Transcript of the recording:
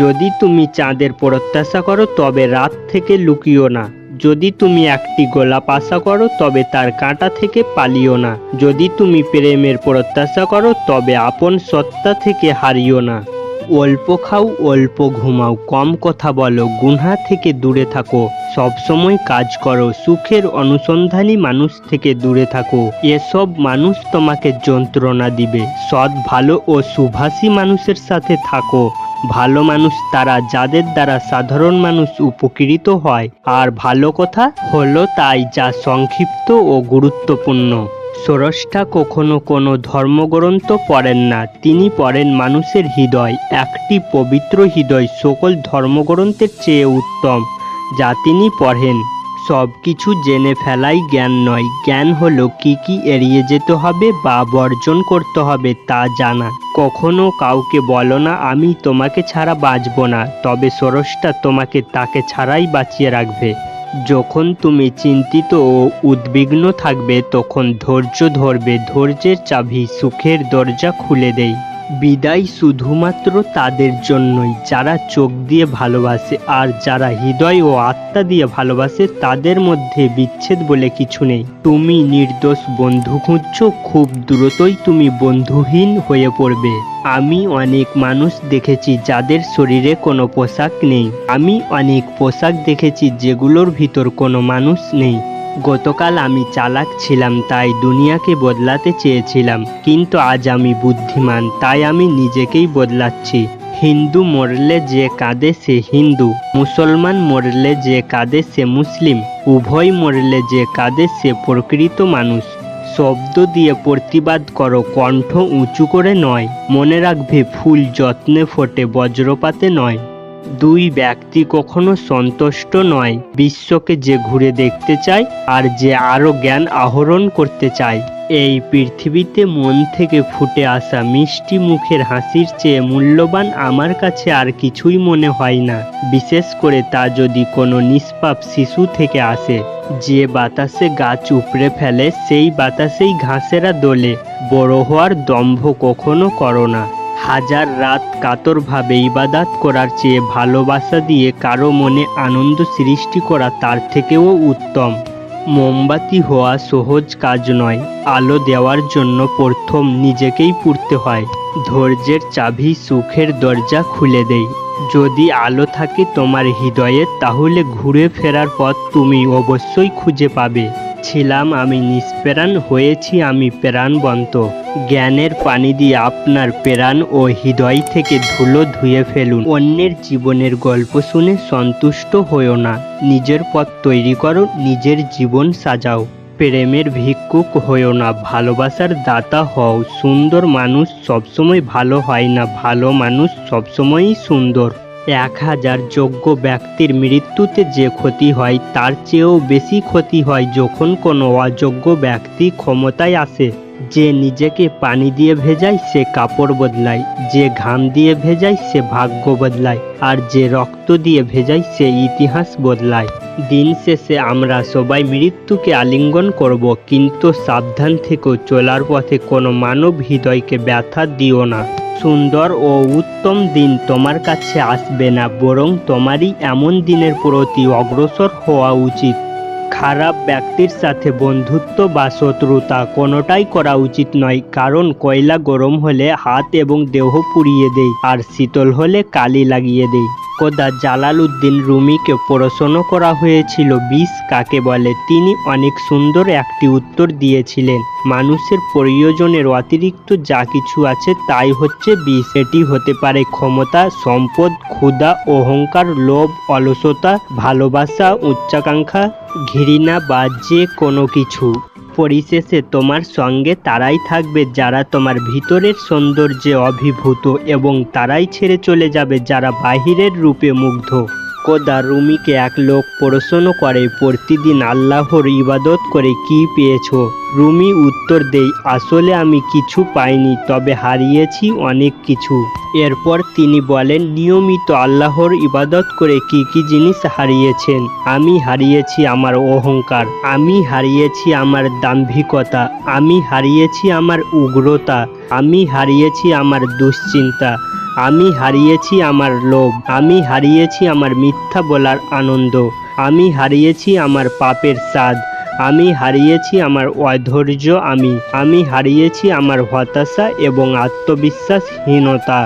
যদি তুমি চাঁদের প্রত্যাশা করো, তবে রাত থেকে লুকিও না। যদি তুমি একটি গোলাপ আশা করো, তবে তার কাঁটা থেকে পালিও না। যদি তুমি প্রেমের প্রত্যাশা করো, তবে আপন সত্তা থেকে হারিও না। অল্প খাও, অল্প ঘুমাও, কম কথা বলো, গুনহা থেকে দূরে থাকো। সবসময় কাজ করো, সুখের অনুসন্ধানী মানুষ থেকে দূরে থাকো। এসব মানুষ তোমাকে যন্ত্রণা দিবে। সৎ, ভালো ও সুভাষী মানুষের সাথে থাকো। ভালো মানুষ তারা যাদের দ্বারা সাধারণ মানুষ উপকৃত হয়। আর ভালো কথা হলো তাই যা সংক্ষিপ্ত ও গুরুত্বপূর্ণ। স্রষ্টা কখনো কোনো ধর্মগ্রন্থ পড়েন না। তিনি পড়েন মানুষের হৃদয়। একটি পবিত্র হৃদয় সকল ধর্মগ্রন্থের চেয়ে উত্তম, যা তিনি পড়েন। সব কিছু জেনে ফেলাই জ্ঞান নয়। জ্ঞান হলো কি কি এড়িয়ে যেতে হবে বা বর্জন করতে হবে তা জানা। কখনো কাউকে বলো না, আমি তোমাকে ছাড়া বাঁচব না। তবে স্রষ্টা তোমাকে তাকে ছাড়াই বাঁচিয়ে রাখবে। যখন তুমি চিন্তিত ও উদ্বিগ্ন থাকবে, তখন ধৈর্য ধরবে। ধৈর্যের চাবি সুখের দরজা খুলে দেয় বিদায় শুধুমাত্র তাদের জন্যই। যারা চোখ দিয়ে ভালোবাসে আর যারা হৃদয় ও আত্মা দিয়ে ভালোবাসে, তাদের মধ্যে বিচ্ছেদ বলে কিছু নেই। তুমি নির্দোষ বন্ধু খুঁজছো, খুব দ্রুতই তুমি বন্ধুহীন হয়ে পড়বে। আমি অনেক মানুষ দেখেছি যাদের শরীরে কোনো পোশাক নেই। আমি অনেক পোশাক দেখেছি যেগুলোর ভিতর কোনো মানুষ নেই। গতকাল আমি চালাক ছিলাম, তাই দুনিয়াকে বদলাতে চেয়েছিলাম। কিন্তু আজ আমি বুদ্ধিমান, তাই আমি নিজেকেই বদলাচ্ছি। হিন্দু মরলে যে কাঁদে সে হিন্দু, মুসলমান মরলে যে কাঁদে সে মুসলিম, উভয় মরলে যে কাঁদে সে প্রকৃত মানুষ। শব্দ দিয়ে প্রতিবাদ করো, কণ্ঠ উঁচু করে নয়, মনে রাখবে ফুল যত্নে ফোটে, বজ্রপাতে নয়। দুই ব্যক্তি কখনো সন্তুষ্ট নয়। বিশ্বকে যে ঘুরে দেখতে চায় আর যে আরও জ্ঞান আহরণ করতে চায়। এই পৃথিবীতে মন থেকে ফুটে আসা মিষ্টি মুখের হাসির চেয়ে মূল্যবান আমার কাছে আর কিছুই মনে হয় না। বিশেষ করে তা যদি কোনো নিষ্পাপ শিশু থেকে আসে, যে বাতাসে গাছ উপড়ে ফেলে, সেই বাতাসেই ঘাসেরা দোলে। বড় হওয়ার দম্ভ কখনো করো না। হাজার রাত কাতরভাবে ইবাদাত করার চেয়ে ভালোবাসা দিয়ে কারও মনে আনন্দ সৃষ্টি করা তার থেকেও উত্তম। মোমবাতি হওয়া সহজ কাজ নয়, আলো দেওয়ার জন্য প্রথম নিজেকেই পুড়তে হয়। ধৈর্যের চাবি সুখের দরজা খুলে দেয় যদি আলো থাকে তোমার হৃদয়ে, তাহলে ঘুরে ফেরার পথ তুমি অবশ্যই খুঁজে পাবে। ছিলাম আমি নিষ্প্রাণ হয়েছি, আমি প্রাণবন্ত। জ্ঞানের পানি দিয়ে আপনার প্রাণ ও হৃদয় থেকে ধুলো ধুয়ে ফেলুন। অন্যের জীবনের গল্প শুনে সন্তুষ্ট হয়েও না। নিজের পথ তৈরি করো, নিজের জীবন সাজাও। প্রেমের ভিক্ষুক হয়েও না, ভালোবাসার দাতা হও। সুন্দর মানুষ সবসময় ভালো হয় না, ভালো মানুষ সবসময়ই সুন্দর। এক হাজার যোগ্য ব্যক্তির মৃত্যুতে যে ক্ষতি হয়, তার চেয়েও বেশি ক্ষতি হয় যখন কোনো অযোগ্য ব্যক্তি ক্ষমতায় আসে। যে নিজেকে পানি দিয়ে ভেজায়, সে কাপড় বদলায়। যে ঘাম দিয়ে ভেজায়, সে ভাগ্য বদলায়। আর যে রক্ত দিয়ে ভেজায়, সে ইতিহাস বদলায়। দিন শেষে আমরা সবাই মৃত্যুকে আলিঙ্গন করব, কিন্তু সাবধান থেকেও চলার পথে কোনো মানব হৃদয়কে ব্যথা দিও না। সুন্দর ও উত্তম দিন তোমার কাছে আসবে না, বরং তোমারই এমন দিনের প্রতি অগ্রসর হওয়া উচিত। খারাপ ব্যক্তির সাথে বন্ধুত্ব বা শত্রুতা কোনোটাই করা উচিত নয়, কারণ কয়লা গরম হলে হাত এবং দেহ পুড়িয়ে দেয় আর শীতল হলে কালি লাগিয়ে দেয় কোদা জালালউদ্দিন রুমিকে প্রশ্ন করা হয়েছিল, বিষ কাকে বলে? তিনি অনেক সুন্দর একটি উত্তর দিয়েছিলেন, মানুষের প্রয়োজনের অতিরিক্ত যা কিছু আছে তাই হচ্ছে বিষ। এটি হতে পারে ক্ষমতা, সম্পদ, ক্ষুধা, অহংকার, লোভ, অলসতা, ভালোবাসা, উচ্চাকাঙ্ক্ষা, ঘৃণা বা যে কোনো কিছু। পরিশেষে তোমার সঙ্গে তারাই থাকবে যারা তোমার ভিতরের সৌন্দর্যে অভিভূত এবং তারাই ছেড়ে চলে যাবে যারা বাহিরের রূপে মুগ্ধ। কোদা রুমিকে এক লোক প্রশ্ন করে, প্রতিদিন আল্লাহর ইবাদত করে কি পেয়েছ? রুমি উত্তর দেই আসলে আমি কিছু পাইনি, তবে হারিয়েছি অনেক কিছু। এরপর তিনি বলেন, নিয়মিত আল্লাহর ইবাদত করে কি কি জিনিস হারিয়েছেন? আমি হারিয়েছি আমার অহংকার, আমি হারিয়েছি আমার দাম্ভিকতা, আমি হারিয়েছি আমার উগ্রতা, আমি হারিয়েছি আমার দুশ্চিন্তা আমি হারিয়েছি আমার লোভ, আমি হারিয়েছি আমার মিথ্যা বলার আনন্দ, আমি হারিয়েছি আমার পাপের স্বাদ, আমি হারিয়েছি আমার অধৈর্য আমি আমি হারিয়েছি আমার হতাশা এবং আত্মবিশ্বাসহীনতা।